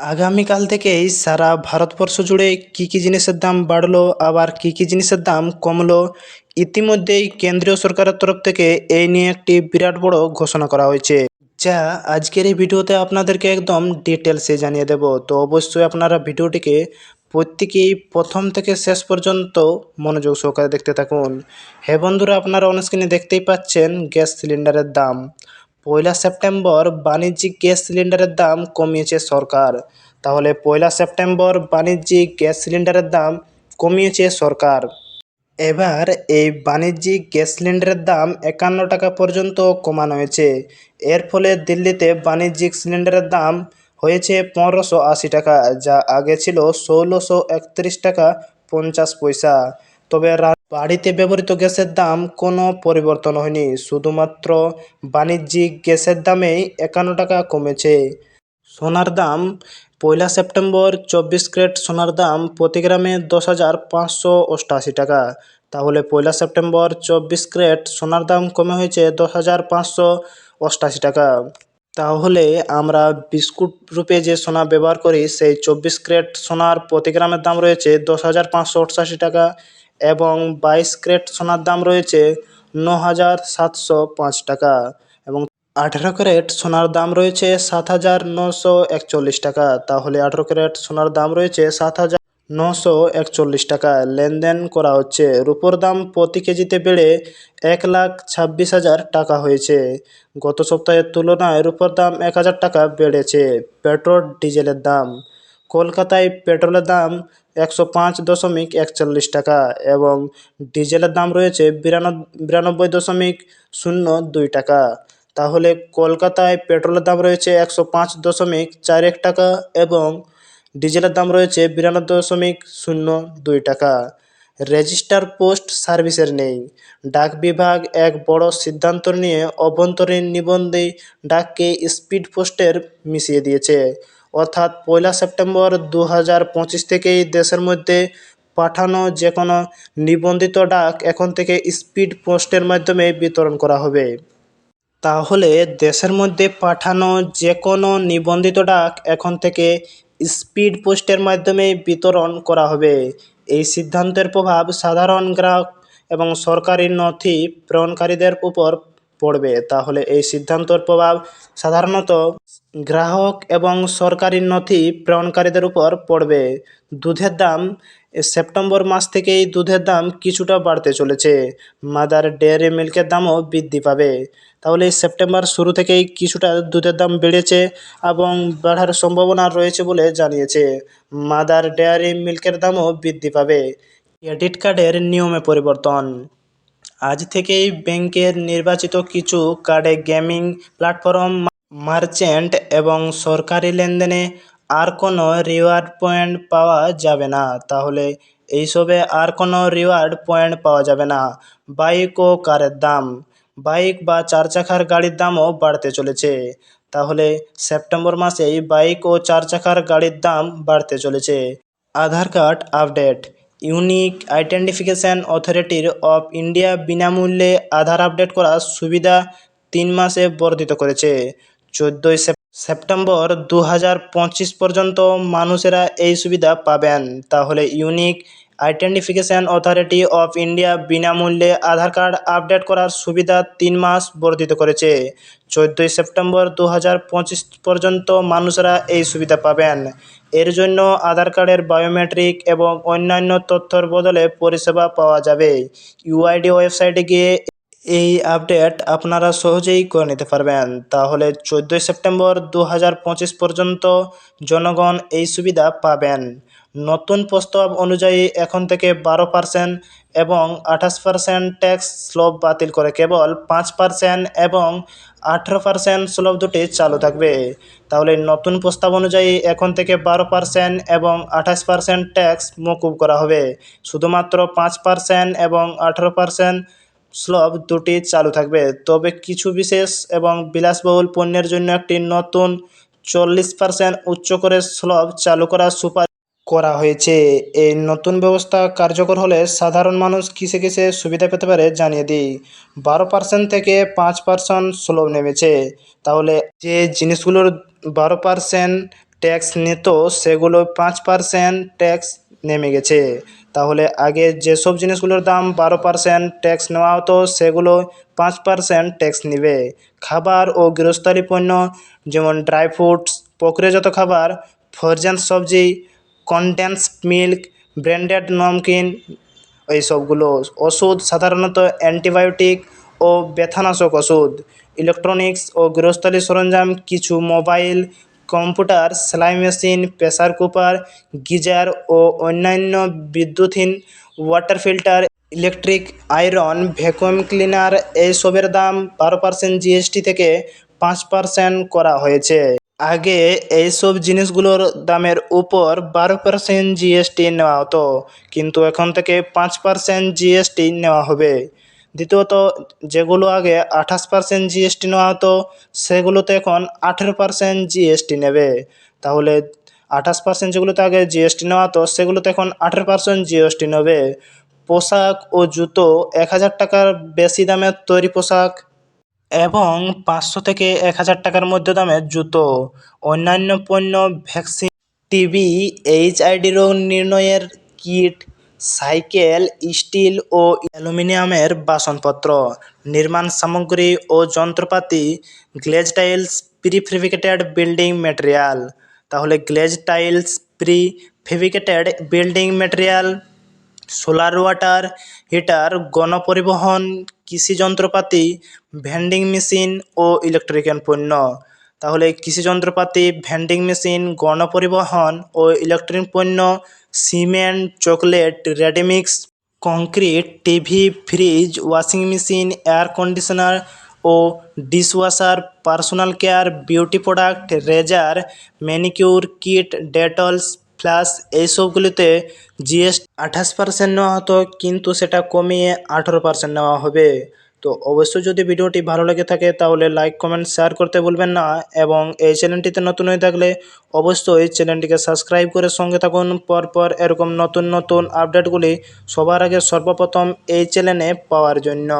আগামীকাল থেকেই সারা ভারতবর্ষ জুড়ে কী কী জিনিসের দাম বাড়লো, আবার কী কী জিনিসের দাম কমলো, ইতিমধ্যেই কেন্দ্রীয় সরকারের তরফ থেকে এই নিয়ে একটি বিরাট বড় ঘোষণা করা হয়েছে। যা আজকের এই ভিডিওতে আপনাদেরকে একদম ডিটেলসে জানিয়ে দেব। তো অবশ্যই আপনারা ভিডিওটিকে প্রত্যেকেই প্রথম থেকে শেষ পর্যন্ত মনোযোগ সহকারে দেখতে থাকুন। হে বন্ধুরা, আপনারা অনস্ক্রিনে দেখতেই পাচ্ছেন গ্যাস সিলিন্ডারের দাম। পয়লা সেপ্টেম্বর বাণিজ্যিক গ্যাস সিলিন্ডারের দাম কমিয়েছে সরকার। তাহলে পয়লা সেপ্টেম্বর বাণিজ্যিক গ্যাস সিলিন্ডারের দাম কমিয়েছে সরকার। এবার এই বাণিজ্যিক গ্যাস সিলিন্ডারের দাম একান্ন টাকা পর্যন্ত কমানো হয়েছে। এর ফলে দিল্লিতে বাণিজ্যিক সিলিন্ডারের দাম হয়েছে পনেরোশো আশি টাকা, যা আগে ছিল ষোলোশো একত্রিশ টাকা পঞ্চাশ পয়সা। তবে বাড়িতে ব্যবহৃত গ্যাসের দাম কোনো পরিবর্তন হয়নি, শুধুমাত্র বাণিজ্যিক গ্যাসের দামেই একান্ন টাকা কমেছে। সোনার দাম, পয়লা সেপ্টেম্বর চব্বিশ ক্যারেট সোনার দাম প্রতি গ্রামে দশ হাজার পাঁচশো অষ্টআশি টাকা। তাহলে পয়লা সেপ্টেম্বর চব্বিশ ক্যারেট সোনার দাম কমে হয়েছে দশ হাজার পাঁচশো অষ্টআশি টাকা। তাহলে আমরা বিস্কুট রূপে যে সোনা ব্যবহার করি, সেই চব্বিশ ক্যারেট সোনার প্রতি গ্রামের দাম রয়েছে দশ হাজার পাঁচশো অষ্টআশি টাকা। এবং বাইশ ক্যারেট সোনার দাম রয়েছে ন হাজার সাতশো পাঁচ টাকা এবং আঠেরো ক্যারেট সোনার দাম রয়েছে সাত হাজার নশো একচল্লিশ টাকা। তাহলে আঠেরো ক্যারেট সোনার দাম রয়েছে সাত হাজার নশো একচল্লিশ টাকা। লেনদেন করা হচ্ছে। রুপোর দাম প্রতি কেজিতে বেড়ে এক লাখ ছাব্বিশ হাজার টাকা হয়েছে। গত সপ্তাহের তুলনায় রুপোর দাম এক হাজার টাকা বেড়েছে। পেট্রোল ডিজেলের দাম। কলকাতায় পেট্রোলের দাম একশো পাঁচ দশমিক একচল্লিশ টাকা এবং ডিজেলের দাম রয়েছে বিরানব্বই দশমিক শূন্য দুই টাকা। তাহলে কলকাতায় পেট্রোলের দাম রয়েছে একশো পাঁচ দশমিক চার এক টাকা এবং ডিজেলের দাম রয়েছে বিরানব্বই দশমিক শূন্য দুই টাকা। রেজিস্টার পোস্ট সার্ভিসের নেই। ডাক বিভাগ এক বড় সিদ্ধান্ত নিয়ে অভ্যন্তরীণ নিবন্ধে ডাককে স্পিড পোস্টের মিশিয়ে দিয়েছে। অর্থাৎ পয়লা সেপ্টেম্বর দু হাজার পঁচিশ থেকেই দেশের মধ্যে পাঠানো যে কোনো নিবন্ধিত ডাক এখন থেকে স্পিড পোস্টের মাধ্যমে বিতরণ করা হবে। তাহলে দেশের মধ্যে পাঠানো যে কোনো নিবন্ধিত ডাক এখন থেকে স্পিড পোস্টের মাধ্যমে বিতরণ করা হবে। এই সিদ্ধান্তের প্রভাব সাধারণ গ্রাহক এবং সরকারি নথি প্রেরণকারীদের উপর পড়বে। তাহলে এই সিদ্ধান্তর প্রভাব সাধারণত গ্রাহক এবং সরকারি নথি প্রেরণকারীদের উপর পড়বে। দুধের দাম সেপ্টেম্বর মাস থেকেই দুধের দাম কিছুটা বাড়তে চলেছে। মাদার ডেয়ারি মিল্কের দামও বৃদ্ধি পাবে। তাহলে সেপ্টেম্বর শুরু থেকেই কিছুটা দুধের দাম বেড়েছে এবং বাড়ার সম্ভাবনা রয়েছে বলে জানিয়েছে। মাদার ডেয়ারি মিল্কের দামও বৃদ্ধি পাবে। ক্রেডিট কার্ডের নিয়মে পরিবর্তন। আজ থেকেই ব্যাংকের নির্বাচিত কিছু কার্ডে গেমিং প্ল্যাটফর্ম, মার্চেন্ট এবং সরকারি লেনদেনে আর কোনো রিওয়ার্ড পয়েন্ট পাওয়া যাবে না। তাহলে এইসবে আর কোনো রিওয়ার্ড পয়েন্ট পাওয়া যাবে না। বাইক ও কারের দাম, বাইক বা চার চাকার গাড়ির দামও বাড়তে চলেছে। তাহলে সেপ্টেম্বর মাসেই বাইক ও চার চাকার গাড়ির দাম বাড়তে চলেছে। Aadhaar card update unique identification অথরিটির অফ ইন্ডিয়া বিনামূল্যে আধার আপডেট করার সুবিধা তিন মাসে বর্ধিত করেছে। চোদ্দোই সেপ্টেম্বর দু পঁচিশ পর্যন্ত মানুষেরা এই সুবিধা পাবেন। তাহলে unique identification authority of India বিনামূল্যে আধার কার্ড আপডেট করার সুবিধা তিন মাস বর্ধিত করেছে। চোদ্দোই সেপ্টেম্বর দু হাজার পঁচিশ পর্যন্ত মানুষরা এই সুবিধা পাবেন। এর জন্য আধার কার্ডের বায়োমেট্রিক এবং অন্যান্য তথ্যর বদলে পরিষেবা পাওয়া যাবে। ইউআইডি ওয়েবসাইটে গিয়ে এই আপডেট আপনারা সহজেই করে নিতে পারবেন। তাহলে চোদ্দোই সেপ্টেম্বর দু হাজার পঁচিশ পর্যন্ত জনগণ এই সুবিধা পাবেন। নতুন প্রস্তাব অনুযায়ী এখন থেকে বারো পার্সেন্ট এবং আঠাশ পার্সেন্ট ট্যাক্স স্ল্যাব বাতিল করে কেবল পাঁচ পার্সেন্ট এবং আঠেরো পার্সেন্ট স্ল্যাব দুটি চালু থাকবে। তাহলে নতুন প্রস্তাব অনুযায়ী এখন থেকে বারো পার্সেন্ট এবং আঠাশ পার্সেন্ট ট্যাক্স মকুব করা হবে। শুধুমাত্র পাঁচ পার্সেন্ট এবং আঠেরো পার্সেন্ট স্ল্যাব দুটি চালু থাকবে। তবে কিছু বিশেষ এবং বিলাসবহুল পণ্যের জন্য একটি নতুন চল্লিশ পার্সেন্ট উচ্চ করে স্ল্যাব চালু করার সুপারিশ করা হয়েছে। এই নতুন ব্যবস্থা কার্যকর হলে সাধারণ মানুষ কিসে কিসে সুবিধা পেতে পারে জানিয়ে দিই। বারো পার্সেন্ট থেকে পাঁচ পার্সেন্ট স্ল্যাব নেমেছে। তাহলে যে জিনিসগুলোর বারো পার্সেন্ট ট্যাক্স নিত, সেগুলো পাঁচ পার্সেন্ট ট্যাক্স নেমে গেছে। তাহলে আগে যেসব জিনিসগুলোর দাম বারো পার্সেন্ট ট্যাক্স নেওয়া হতো, সেগুলো পাঁচ পার্সেন্ট ট্যাক্স নেবে। খাবার ও গৃহস্থালী পণ্য যেমন ড্রাই ফ্রুটস প্রক্রিয়াজাত খাবার, ফ্রোজেন সবজি কনডেন্স মিল্ক ব্র্যান্ডেড নমকিন এইসবগুলো ওষুধ, সাধারণত অ্যান্টিবায়োটিক ও ব্যথানাশক ওষুধ ইলেকট্রনিক্স ও গৃহস্থালী সরঞ্জাম, কিছু মোবাইল কম্পিউটার সেলাই মেশিন প্রেসার কুকার গিজার ও অন্যান্য বিদ্যুৎহীন water filter electric iron vacuum cleaner এইসবের দাম বারো পার্সেন্ট জিএসটি থেকে পাঁচ পার্সেন্ট করা হয়েছে। আগে এইসব জিনিসগুলোর দামের উপর বারো পার্সেন্ট জিএসটি নেওয়া হতো, কিন্তু এখন থেকে পাঁচ পার্সেন্ট জিএসটি নেওয়া হবে। দ্বিতীয়ত, যেগুলো আগে আঠাশ পার্সেন্ট জিএসটি নেওয়া হতো, সেগুলোতে এখন আঠেরো পার্সেন্ট জিএসটি নেবে। তাহলে আঠাশ পার্সেন্ট যেগুলোতে আগে জিএসটি নেওয়া হতো, সেগুলোতে এখন আঠেরো পার্সেন্ট জিএসটি নেবে। পোশাক ও জুতো এক হাজার টাকার বেশি দামের তৈরি পোশাক এবং পাঁচশো থেকে এক হাজার টাকার মধ্যে দামের জুতো, অন্যান্য পণ্য, ভ্যাকসিন টিবি এইচআইডি রোগ নির্ণয়ের কিট, সাইকেল, স্টিল ও অ্যালুমিনিয়ামের বাসনপত্র, নির্মাণ সামগ্রী ও যন্ত্রপাতি, glaze tiles prefabricated building material. তাহলে glaze tiles prefabricated building material, solar water, heater, গণপরিবহন কৃষি যন্ত্রপাতি ভেন্ডিং মেশিন ও ইলেকট্রিক্যাল পণ্য। তাহলে কৃষি যন্ত্রপাতি ভেন্ডিং মেশিন গণপরিবহন ও ইলেকট্রিক পণ্য cement chocolate ready mix concrete TV fridge washing machine air conditioner ও dishwasher personal care beauty product razor manicure kit ডেটলস ফ্লাশ এইসবগুলিতে জিএসটি আঠাশ পার্সেন্ট নেওয়া হতো, কিন্তু সেটা কমিয়ে আঠেরো পার্সেন্ট নেওয়া হবে। তো অবশ্যই যদি ভিডিওটি ভালো লেগে থাকে, তাহলে লাইক কমেন্ট শেয়ার করতে ভুলবেন না। এবং এই চ্যানেলটিতে নতুন হয়ে থাকলে অবশ্যই চ্যানেলটিকে সাবস্ক্রাইব করে সঙ্গে থাকুন। পরপর এরকম নতুন নতুন আপডেটগুলি সবার আগে সর্বপ্রথম এই চ্যানেলে পাওয়ার জন্য।